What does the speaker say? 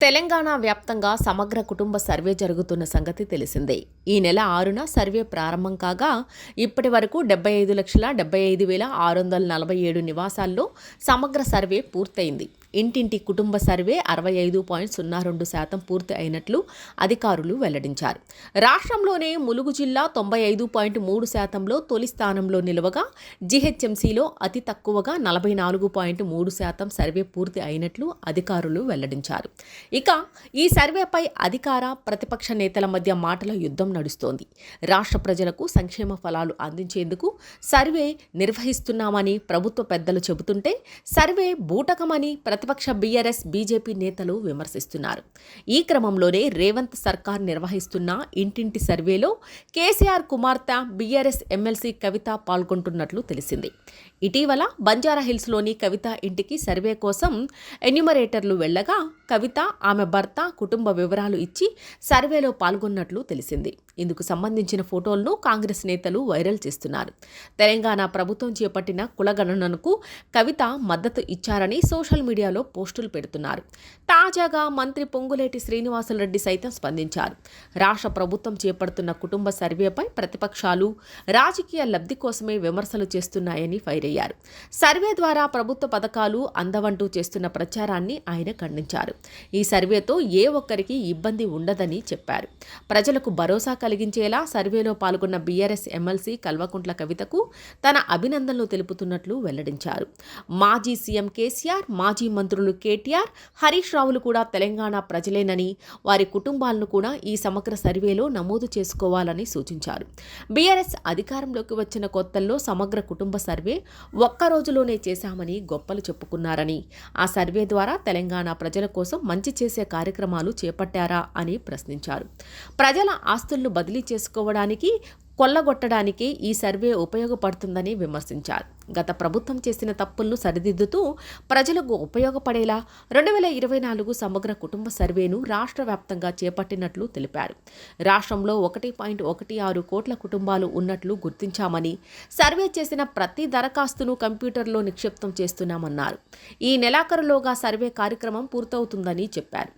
తెలంగాణ వ్యాప్తంగా సమగ్ర కుటుంబ సర్వే జరుగుతున్న సంగతి తెలిసిందే. ఈ నెల ఆరున సర్వే ప్రారంభం కాగా ఇప్పటి వరకు డెబ్బై ఐదు లక్షల డెబ్బై ఐదు వేల ఆరు వందల నలభై ఏడు నివాసాల్లో సమగ్ర సర్వే పూర్తయింది. ఇంటింటి కుటుంబ సర్వే అరవై ఐదు పాయింట్ సున్నా రెండు శాతం పూర్తి అయినట్లు అధికారులు వెల్లడించారు. రాష్ట్రంలోనే ములుగు జిల్లా తొంభై ఐదు పాయింట్ మూడు శాతంలో తొలి స్థానంలో నిలవగా జీహెచ్ఎంసీలో అతి తక్కువగా నలభై నాలుగు పాయింట్ మూడు శాతం సర్వే పూర్తి అయినట్లు అధికారులు వెల్లడించారు. ఇక ఈ సర్వేపై అధికార ప్రతిపక్ష నేతల మధ్య మాటల యుద్ధం నడుస్తోంది. రాష్ట్ర ప్రజలకు సంక్షేమ ఫలాలు అందించేందుకు సర్వే నిర్వహిస్తున్నామని ప్రభుత్వ పెద్దలు చెబుతుంటే సర్వే బూటకమని ప్రతిపక్ష బీఆర్ఎస్ బీజేపీ నేతలు విమర్శిస్తున్నారు. ఈ క్రమంలోనే రేవంత్ సర్కార్ నిర్వహిస్తున్న ఇంటింటి సర్వేలో కేసీఆర్ కుమార్తె బీఆర్ఎస్ ఎమ్మెల్సీ కవిత పాల్గొంటున్నట్లు తెలిసింది. ఇటీవల బంజారా హిల్స్లోని కవిత ఇంటికి సర్వే కోసం ఎన్యుమరేటర్లు వెళ్ళగా కవిత ఆమె భర్త కుటుంబ వివరాలు ఇచ్చి సర్వేలో పాల్గొన్నట్లు తెలిసింది. ఇందుకు సంబంధించిన ఫోటోలను కాంగ్రెస్ నేతలు వైరల్ చేస్తున్నారు. తెలంగాణ ప్రభుత్వం చేపట్టిన కులగణనకు కవిత మద్దతు ఇచ్చారని సోషల్ మీడియాలో పోస్టులు పెడుతున్నారు. తాజాగా మంత్రి పొంగులేటి శ్రీనివాసులరెడ్డి సైతం స్పందించారు. రాష్ట్ర ప్రభుత్వం చేపడుతున్న కుటుంబ సర్వేపై ప్రతిపక్షాలు రాజకీయ లబ్ధి కోసమే విమర్శలు చేస్తున్నాయని ఫైర్ అయ్యారు. సర్వే ద్వారా ప్రభుత్వ పథకాలు అందవంటూ చేస్తున్న ప్రచారాన్ని ఆయన ఖండించారు. ఈ సర్వేతో ఏ ఒక్కరికి ఇబ్బంది ఉండదని చెప్పారు. ప్రజలకు భరోసా కలిగించేలా సర్వేలో పాల్గొన్న బీఆర్ఎస్ ఎమ్మెల్సీ కల్వకుంట్ల కవితకు తన అభినందనలు తెలుపుతున్నట్లు వెల్లడించారు. మాజీ సీఎం కేసీఆర్ మాజీ మంత్రులు కేటీఆర్ హరీష్ రావులు కూడా తెలంగాణ ప్రజలేనని వారి కుటుంబాలను కూడా ఈ సమగ్ర సర్వేలో నమోదు చేసుకోవాలని సూచించారు. బీఆర్ఎస్ అధికారంలోకి వచ్చిన కొత్తల్లో సమగ్ర కుటుంబ సర్వే ఒక్క రోజులోనే చేశామని గొప్పలు చెప్పుకున్నారని ఆ సర్వే ద్వారా తెలంగాణ ప్రజల కోసం కోసం మంచి చేసే కార్యక్రమాలు చేపట్టారా అని ప్రశ్నించారు. ప్రజల ఆస్తులను బదిలీ చేసుకోవడానికి కొల్లగొట్టడానికి ఈ సర్వే ఉపయోగపడుతుందని విమర్శించారు. గత ప్రభుత్వం చేసిన తప్పులను సరిదిద్దుతూ ప్రజలకు ఉపయోగపడేలా రెండు వేల ఇరవై నాలుగు సమగ్ర కుటుంబ సర్వేను రాష్ట్ర వ్యాప్తంగా చేపట్టినట్లు తెలిపారు. రాష్ట్రంలో ఒకటి పాయింట్ ఒకటి ఆరు కోట్ల కుటుంబాలు ఉన్నట్లు గుర్తించామని సర్వే చేసిన ప్రతి దరఖాస్తును కంప్యూటర్లో నిక్షిప్తం చేస్తున్నామన్నారు. ఈ నెలాఖరులోగా సర్వే కార్యక్రమం పూర్తవుతుందని చెప్పారు.